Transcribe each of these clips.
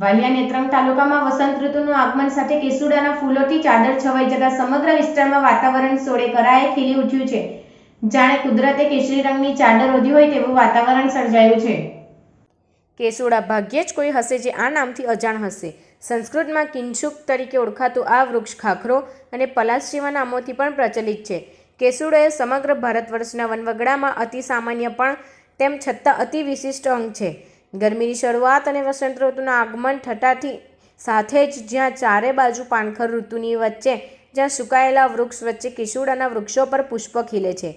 વાલિયા નેત્રંગ તાલુકામાં વસંત ઋતુનું આગમન સાથે કેસુડાના ફૂલોથી ચાદર છવાઈ જતા સમગ્ર વિસ્તારમાં વાતાવરણ સોળે કરાએ ખીલી ઉઠ્યું છે. જાણે કુદરતે કેસરી રંગની ચાદર ઓઢી હોય તેવું વાતાવરણ સર્જાયું છે. કેસુડા ભાગ્યે જ કોઈ હશે જે આ નામથી અજાણ હશે. સંસ્કૃતમાં કિંશુક તરીકે ઓળખાતું આ વૃક્ષ ખાખરો અને જેવા નામોથી પણ પ્રચલિત છે. કેસુડો એ સમગ્ર ભારત વર્ષના વનવગડામાં અતિ સામાન્ય પણ, તેમ છતાં અતિ વિશિષ્ટ અંગ છે. ગરમીની શરૂઆત અને વસંત ઋતુના આગમન થતાંથી સાથે જ જ્યાં ચારે બાજુ પાનખર ઋતુની વચ્ચે જ્યાં સુકાયેલા વૃક્ષ વચ્ચે કેસુડાના વૃક્ષો પર પુષ્પ ખીલે છે.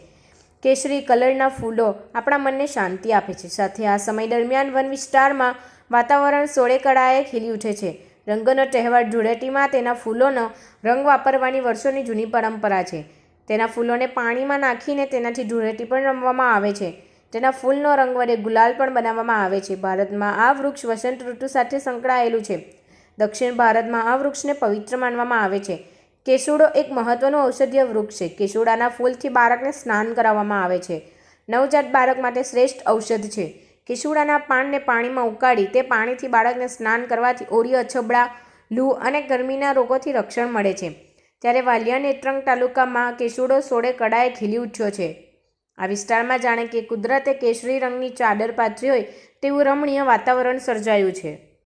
કેસરી કલરના ફૂલો આપણા મનને શાંતિ આપે છે. સાથે આ સમય દરમિયાન વન વિસ્તારમાં વાતાવરણ સોળે કળાએ ખીલી ઉઠે છે. રંગોનો તહેવાર ધૂળેટીમાં તેના ફૂલોનો રંગ વાપરવાની વર્ષોની જૂની પરંપરા છે. તેના ફૂલોને પાણીમાં નાખીને તેનાથી ધૂળેટી પણ રમવામાં આવે છે. તેના ફૂલનો રંગ વડે ગુલાલ પણ બનાવવામાં આવે છે. ભારતમાં આ વૃક્ષ વસંત ઋતુ સાથે સંકળાયેલું છે. દક્ષિણ ભારતમાં આ વૃક્ષને પવિત્ર માનવામાં આવે છે. કેસુડો એક મહત્વનું ઔષધીય વૃક્ષ છે. કેસુડાના ફૂલથી બાળકને સ્નાન કરાવવામાં આવે છે. નવજાત બાળક માટે શ્રેષ્ઠ ઔષધ છે. કેસુડાના પાનને પાણીમાં ઉકાળી તે પાણીથી બાળકને સ્નાન કરવાથી ઓરી, અછબડા, લૂ અને ગરમીના રોગોથી રક્ષણ મળે છે. ત્યારે વાલિયા નેત્રંગ તાલુકામાં કેસુડો સોળે કડાએ ખીલી ઉઠ્યો છે. આ વિસ્તારમાં જાણે કે કુદરતે કેસરી રંગની ચાદર પાથરી હોય તેવું રમણીય વાતાવરણ સર્જાયું છે.